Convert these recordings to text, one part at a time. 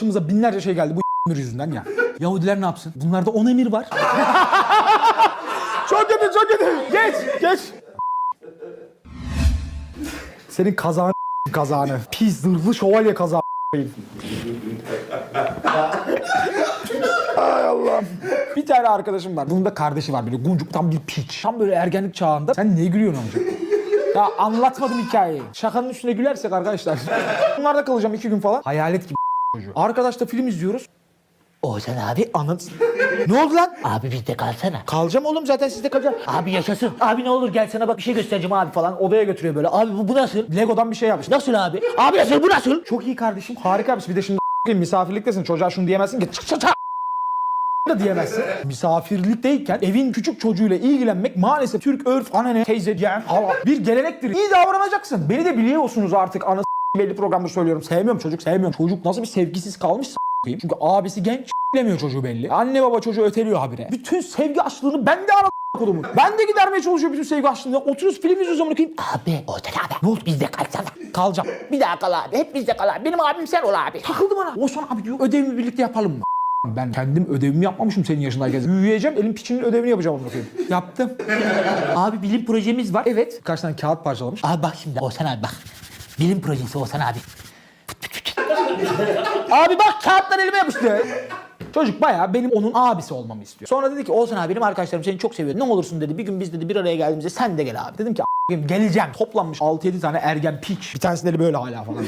başımıza binlerce şey geldi bu emir yüzünden ya. Yahudiler ne yapsın? Bunlarda 10 emir var. çok kötü çok kötü. Geç geç. Senin kazağın kazağını. Pis zırhlı şövalye kazağı. Ay Allah'ım. Bir tane arkadaşım var. Bunun da kardeşi var böyle guncuk tam bir piç. Tam böyle ergenlik çağında. Sen niye gülüyorsun amca? Ya anlatmadım hikayeyi. Şakanın üstüne gülersek arkadaşlar. Bunlarda kalacağım iki gün falan. Hayalet gibi çocuğu. Arkadaşla film izliyoruz. Oğuzhan abi Anlat. ne oldu lan? abi bizde kalsana. Kalacağım oğlum zaten sizde kalacağım. Abi yaşasın. Abi ne olur gel sana bak bir şey göstereceğim abi falan. Odaya götürüyor böyle. Abi bu, bu nasıl? Lego'dan bir şey yapmış. Nasıl abi? Abi nasıl bu nasıl? Çok iyi kardeşim. Harika bir de şimdi misafirliktesin. Çocuğa şunu diyemezsin ki. Çık çık çık da diyemezsin. Misafirlikteyken evin küçük çocuğuyla ilgilenmek maalesef Türk örf, anane, teyze, yeğen, hala bir gelenektir. İyi davranacaksın. Beni de biliyorsunuz artık ana belli programda söylüyorum. Sevmiyorum çocuk, sevmiyorum. Çocuk nasıl bir sevgisiz kalmış s**eyim. Çünkü abisi genç s**lemiyor çocuğu belli. Anne baba çocuğu öteliyor habire. Bütün sevgi açlığını ben de ara kodumun. Ben de gidermeye çalışıyor bütün sevgi açlığını. Oturuyoruz film izliyoruz amına koyayım. Abi Oğuzhan abi. Ne oldu bizde kalsana. Kalacağım. Bir daha kal abi. Hep bizde kal abi. Benim abim sen ol abi. Takıldı bana. Osman abi diyor ödevimi birlikte yapalım mı? Ben kendim ödevimi yapmamışım senin yaşındayken. Büyüyeceğim elim piçinin ödevini yapacağım onu koyayım. Yaptım. Abi bilim projemiz var. Evet. Kaç tane kağıt parçalamış. Abi bak şimdi Oğuzhan abi bak. Bilim projesi Oğuzhan abi. Abi bak kağıtlar elime yapıştı. Çocuk bayağı benim onun abisi olmamı istiyor. Sonra dedi ki Oğuzhan abi benim arkadaşlarım seni çok seviyor. Ne olursun dedi. Bir gün biz dedi bir araya geldiğimizde sen de gel abi. Dedim ki "A**ayım, geleceğim. Toplanmış 6-7 tane ergen piç. Bir tanesinin eli böyle hala falan.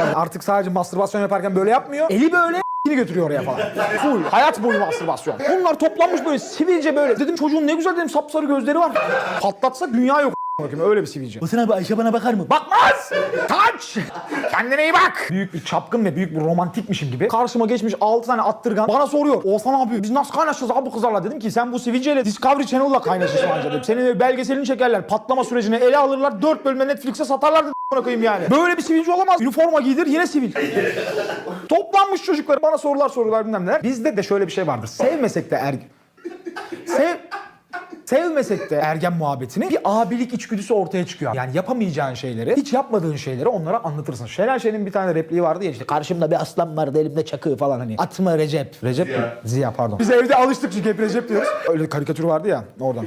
Yani artık sadece mastürbasyon yaparken böyle yapmıyor. Eli böyle Yine götürüyor oraya falan. Full. Hayat boyu mastürbasyon. Bunlar toplanmış böyle sivilce böyle. Dedim çocuğun ne güzel dedim sapsarı gözleri var. Patlatsak dünya yok. Bakayım öyle bir sivilce. Oğuzhan abi Ayşe bana bakar mı? Bak. Bakmaz! Kaç! Kendine iyi bak! Büyük bir çapkın ve büyük bir romantikmişim gibi. Karşıma geçmiş 6 tane attırgan. Bana soruyor. Oğuzhan abi biz nasıl kaynaşacağız abi bu kızlarla? Dedim ki sen bu sivilceyle Discovery Channel'la kaynaşırsın anca dedim. Senin belgeselini çekerler. Patlama sürecini ele alırlar. 4 bölümde Netflix'e satarlar dedim. Koyayım yani. Böyle bir sivilce olamaz. Üniforma giydir yine sivil. Toplanmış çocuklar bana sorular sorular bilmem neler. Bizde de şöyle bir şey vardır. Sevmesek de er... Sev... Sevmesek de ergen muhabbetini bir abilik içgüdüsü ortaya çıkıyor. Yani yapamayacağın şeyleri, hiç yapmadığın şeyleri onlara anlatırsın. Şener Şen'in bir tane repliği vardı ya işte. Karşımda bir aslan vardı elimde çakı falan hani. Atma Recep. Recep mi? Ziya pardon. Biz evde alıştık çünkü hep Recep diyoruz. Öyle karikatür vardı ya oradan.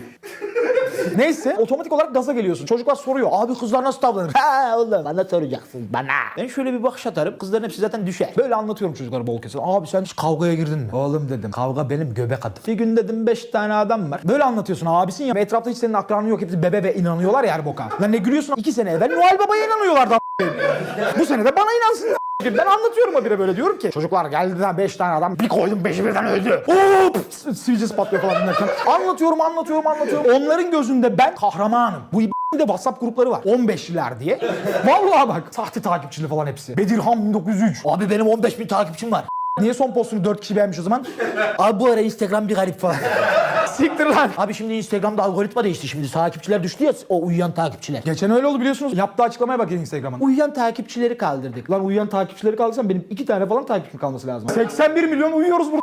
Neyse otomatik olarak gaza geliyorsun. Çocuklar soruyor. Abi kızlar nasıl davranır? Ha oğlum bana soracaksın bana. Ben şöyle bir bakış atarım. Kızların hepsi zaten düşer. Böyle anlatıyorum çocuklara bol kesin. Abi sen hiç kavgaya girdin mi? Oğlum dedim. Kavga benim göbek adım. Bir gün dedim 5 tane adam var. Böyle anlatıyorsun abisin ya. Etrafta hiç senin akranın yok. Hepsi bebe ve inanıyorlar ya her boka. Lan ne gülüyorsun? 2 sene evvel Noel Baba'ya inanıyorlardı a**ayım. Bu sene de bana inansın. Ben anlatıyorum habire böyle diyorum ki çocuklar geldiler 5 tane adam bir koydum 5'i birden öldü. Hop! Sivilcesi patlıyor falan. Anlatıyorum anlatıyorum anlatıyorum. Onların gözünde ben kahramanım. Bu bir de WhatsApp grupları var. 15'liler diye. Vallahi bak. Sahte takipçili falan hepsi. Bedirhan 1903. Abi benim 15 bin takipçim var. Niye son postunu 4 kişi beğenmiş o zaman? Abi bu ara Instagram bir garip falan. Siktir lan. Abi şimdi Instagram'da algoritma değişti şimdi. Takipçiler düştü ya o uyuyan takipçiler. Geçen öyle oldu biliyorsunuz. Yaptığı açıklamaya bak Instagram'ın. Uyuyan takipçileri kaldırdık. Lan uyuyan takipçileri kaldırsam benim iki tane falan takipçim kalması lazım. 81 milyon uyuyoruz burada.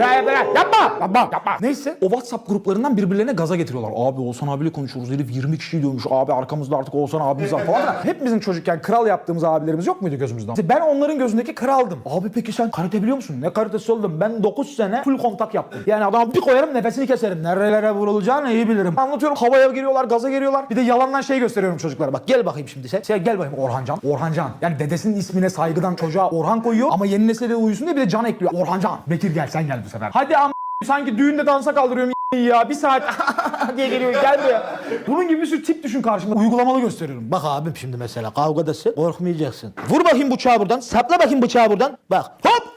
Ya, ya, yapma, yapma, yapma. Neyse o WhatsApp gruplarından birbirlerine gaza getiriyorlar. Abi Oğuzhan abiyle konuşuyoruz. Herif 20 kişi diyormuş. Abi arkamızda artık Oğuzhan abimiz var falan. Hepimizin çocukken kral yaptığımız abilerimiz yok muydu gözümüzden? İşte ben onların gözündeki kraldım. Abi peki sen karate biliyor musun? Ne karatesi oldum? Ben 9 sene full kontak yaptım. Yani adamı bir koyarım nefesini keserim. Nerelere vurulacağını iyi bilirim. Anlatıyorum havaya giriyorlar, gaza giriyorlar. Bir de yalandan şey gösteriyorum çocuklara. Bak gel bakayım şimdi sen. Sen gel bakayım Orhancan. Orhancan. Yani dedesinin ismine saygıdan çocuğa Orhan koyuyor ama yeni nesile de uyusun diye bir de can ekliyor. Orhancan. Bekir gel sen gel bu sefer. Hadi am sanki düğünde dansa kaldırıyorum ya bir saat diye geliyor gel buraya. Bunun gibi bir sürü tip düşün karşımda. Uygulamalı gösteriyorum. Bak abim şimdi mesela kavgadasın korkmayacaksın. Vur bakayım bıçağı buradan sapla bakayım bıçağı buradan. Bak hop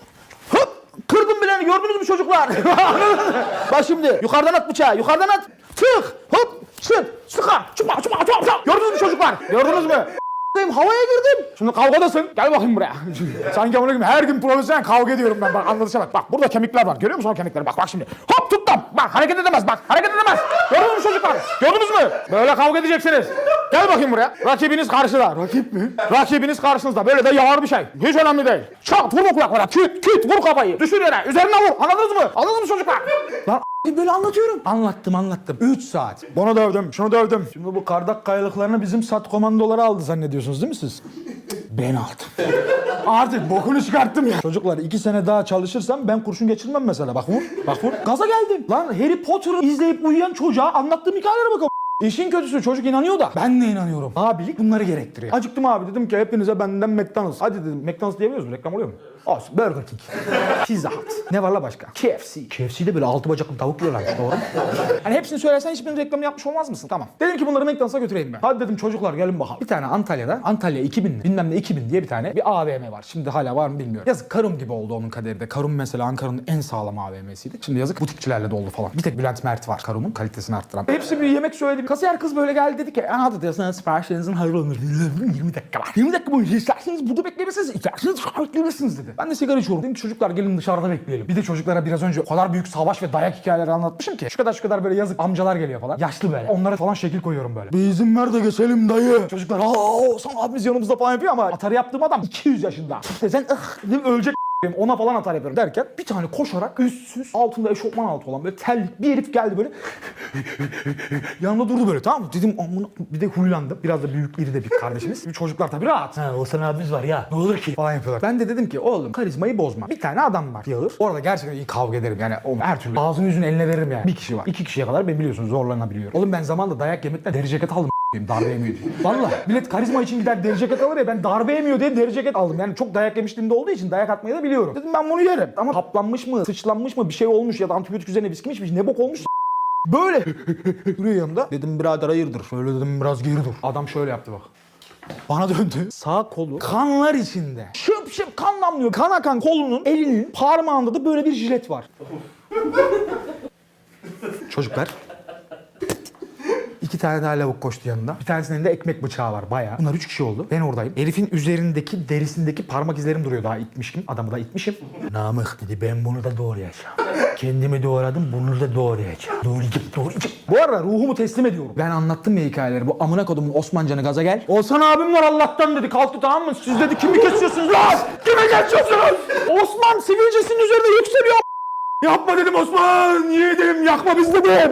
hop kırdım bileni gördünüz mü çocuklar? Bak şimdi yukarıdan at bıçağı yukarıdan at. Tık hop sık sıka çupa çupa çupa çupa. Gördünüz mü çocuklar? Gördünüz mü? Benim havaya girdim. Şimdi kavgadasın. Gel bakayım buraya. Sanki amına her gün profesyonel kavga ediyorum ben. Bak anlatışa bak. Bak burada kemikler var. Görüyor musun o kemikleri? Bak bak şimdi. Hop tuttum. Bak hareket edemez bak. Hareket edemez. Gördünüz mü çocuklar? Gördünüz mü? Böyle kavga edeceksiniz. Gel bakayım buraya. Rakibiniz karşıda. Rakip mi? Rakibiniz karşınızda. Böyle de yağar bir şey. Hiç önemli değil. Çat vurma kulaklara. Küt küt vur kafayı. Düşür yere. Üzerine vur. Anladınız mı? Anladınız mı çocuklar? Lan böyle anlatıyorum. Anlattım anlattım. 3 saat. Bunu dövdüm, şunu dövdüm. Şimdi bu kardak kayalıklarını bizim sat komandoları aldı zannediyorsunuz değil mi siz? Ben aldım. Artık bokunu çıkarttım ya. Çocuklar iki sene daha çalışırsam ben kurşun geçirmem mesela. Bak vur. Bak vur. Gaza geldim. Lan Harry Potter'ı izleyip uyuyan çocuğa anlattığım hikayelere bakalım. İşin kötüsü çocuk inanıyor da ben de inanıyorum. Abilik bunları gerektiriyor. Acıktım abi dedim ki hepinize benden McDonald's. Hadi dedim McDonald's diyebiliyoruz mu? Reklam oluyor mu? Olsun. Burger King. Pizza Hut. Ne var la başka? KFC. KFC'de böyle altı bacaklı tavuk yiyorlarmış doğru mu? hani hepsini söylesen hiçbirinin reklamını yapmış olmaz mısın? Tamam. Dedim ki bunları McDonald's'a götüreyim ben. Hadi dedim çocuklar gelin bakalım. Bir tane Antalya'da Antalya 2000 bilmem ne 2000 diye bir tane bir AVM var. Şimdi hala var mı bilmiyorum. Yazık Karum gibi oldu onun kaderi de. Karum mesela Ankara'nın en sağlam AVM'siydi. Şimdi yazık butikçilerle doldu falan. Bir tek Bülent Mert var Karum'un kalitesini arttıran. Hepsi bir yemek söyledi. Kasiyer kız böyle geldi dedi ki aa dedi sana siparişlerinizin hayır olur. 20 dakika var. 20 dakika boyunca isterseniz burada bekleyebilirsiniz. İsterseniz bekleyebilirsiniz dedi. Ben de sigara içiyorum. Dedim ki çocuklar gelin dışarıda bekleyelim. Bir de çocuklara biraz önce o kadar büyük savaş ve dayak hikayeleri anlatmışım ki. Şu kadar şu kadar böyle yazık amcalar geliyor falan. Yaşlı böyle. Onlara falan şekil koyuyorum böyle. Bir izin ver de geçelim dayı. Çocuklar aa sen abimiz yanımızda falan yapıyor ama atarı yaptığım adam 200 yaşında. Sen ıh dedim, ölecek ona falan atar yapıyorum derken bir tane koşarak üstsüz altında eşofman altı olan böyle terlik bir herif geldi böyle yanımda durdu böyle tamam mı? Dedim amına bir de huylandım. Biraz da büyük iri de bir kardeşimiz. Çocuklar tabii rahat. Ha Oğuzhan abimiz var ya ne olur ki falan yapıyorlar. Ben de dedim ki oğlum karizmayı bozma. Bir tane adam var Yağır. Orada gerçekten iyi kavga ederim yani o her türlü. Ağzını yüzünü eline veririm yani. Bir kişi var. İki kişiye kadar ben biliyorsunuz zorlanabiliyorum. Oğlum ben zamanında dayak yemekten deri ceket aldım benim darbe yemiyor diye. Valla millet karizma için gider deri ceket alır ya ben darbe yemiyor diye deri ceket aldım. Yani çok dayak yemişliğimde olduğu için dayak atmayı da biliyorum. Dedim ben bunu yerim. Ama kaplanmış mı, sıçlanmış mı, bir şey olmuş ya da antibiyotik üzerine biskimiş mi ne bok olmuş Böyle duruyor yanımda. Dedim birader hayırdır. Şöyle dedim biraz geri dur. Adam şöyle yaptı bak. Bana döndü. Sağ kolu kanlar içinde. Şıp şıp kan damlıyor. Kan akan kolunun elinin parmağında da böyle bir jilet var. Çocuklar. İki tane daha lavuk koştu yanında. Bir tanesinin elinde ekmek bıçağı var bayağı. Bunlar üç kişi oldu. Ben oradayım. Herifin üzerindeki derisindeki parmak izlerim duruyor daha itmişim. Adamı da itmişim. Namık dedi ben bunu da doğrayacağım. Kendimi doğradım bunu da doğrayacağım. Doğrayacağım doğrayacağım. Bu arada ruhumu teslim ediyorum. Ben anlattım ya hikayeleri. Bu amına kodumun Osmancan'ı gaza gel. Olsan abim var Allah'tan dedi. Kalktı tamam mı? Siz dedi kimi kesiyorsunuz lan? Kimi kesiyorsunuz? Osman sivilcesinin üzerinde yükseliyor. Yapma dedim Osman. Yedim yakma biz dedim.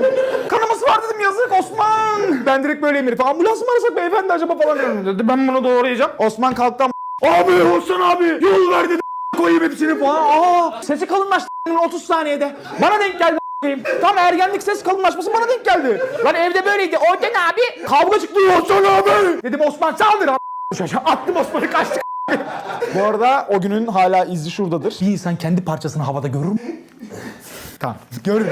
Var dedim yazık Osman. Ben direkt böyleyim herif. Ambulans mı arasak beyefendi acaba falan dedim. Dedi ben bunu doğrayacağım. Osman kalktı Abi Osman abi yol ver dedi. Koyayım hepsini falan. Aa, sesi kalınlaştı 30 saniyede. Bana denk geldi. Tam ergenlik ses kalınlaşması bana denk geldi. Lan evde böyleydi. Orten abi. Kavga çıktı Osman abi. Dedim Osman saldır. Attım Osman'ı kaçtı. Bu arada o günün hala izi şuradadır. Bir insan kendi parçasını havada görür mü? Tamam. Görür.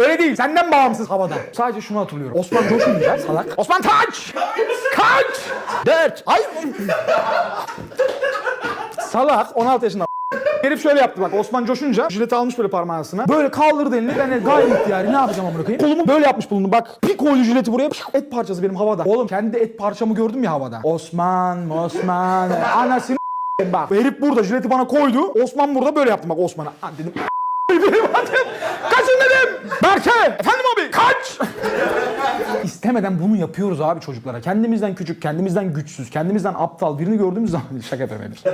Öyle değil. Senden bağımsız havada. Sadece şunu hatırlıyorum. Osman coşunca salak. Osman kaç! Kaç! Dört. Ay! salak 16 yaşında Herif şöyle yaptı bak Osman coşunca jileti almış böyle parmağına. Böyle kaldırdı elini ben gayet ihtiyari ne yapacağım amına koyayım. Kolumu böyle yapmış bulundu bak. Bir koydu jileti buraya pişk, et parçası benim havada. Oğlum kendi et parçamı gördüm ya havada. Osman, Osman, anasını bak. Herif burada jileti bana koydu. Osman burada böyle yaptı bak Osman'a. Ha, dedim. Kaçın dedim. Berke. Efendim abi kaç. İstemeden bunu yapıyoruz abi çocuklara. Kendimizden küçük, kendimizden güçsüz, kendimizden aptal birini gördüğümüz zaman şaka yapıyorum henüz.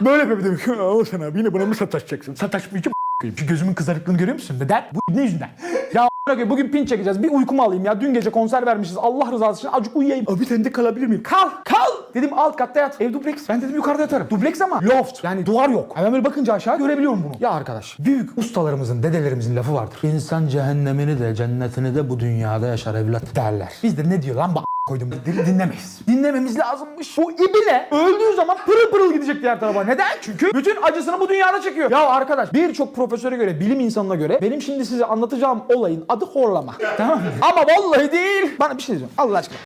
Böyle yapıyorum. O sen abi yine bana mı sataşacaksın? Sataşmayacağım. Şu gözümün kızarıklığını görüyor musun? Neden? Bu ne yüzünden? Ya a**ına koyayım, bugün pin çekeceğiz. Bir uykumu alayım ya. Dün gece konser vermişiz. Allah rızası için acık uyuyayım. Abi sende kalabilir miyim? Kal! Kal! Dedim alt katta yat. Ev dubleks. Ben dedim yukarıda yatarım. Dubleks ama loft. Yani duvar yok. Hemen böyle bakınca aşağı görebiliyorum bunu. Ya arkadaş. Büyük ustalarımızın, dedelerimizin lafı vardır. İnsan cehennemini de cennetini de bu dünyada yaşar evlat derler. Biz de ne diyor lan bak koydum dinlemeyiz. Dinlememiz lazımmış. Bu ibine öldüğü zaman pırıl pırıl gidecek diğer tarafa. Neden? Çünkü bütün acısını bu dünyada çekiyor. Ya arkadaş birçok profesöre göre, bilim insanına göre benim şimdi size anlatacağım olayın adı horlama. tamam mı? Ama vallahi değil. Bana bir şey diyeceğim Allah aşkına.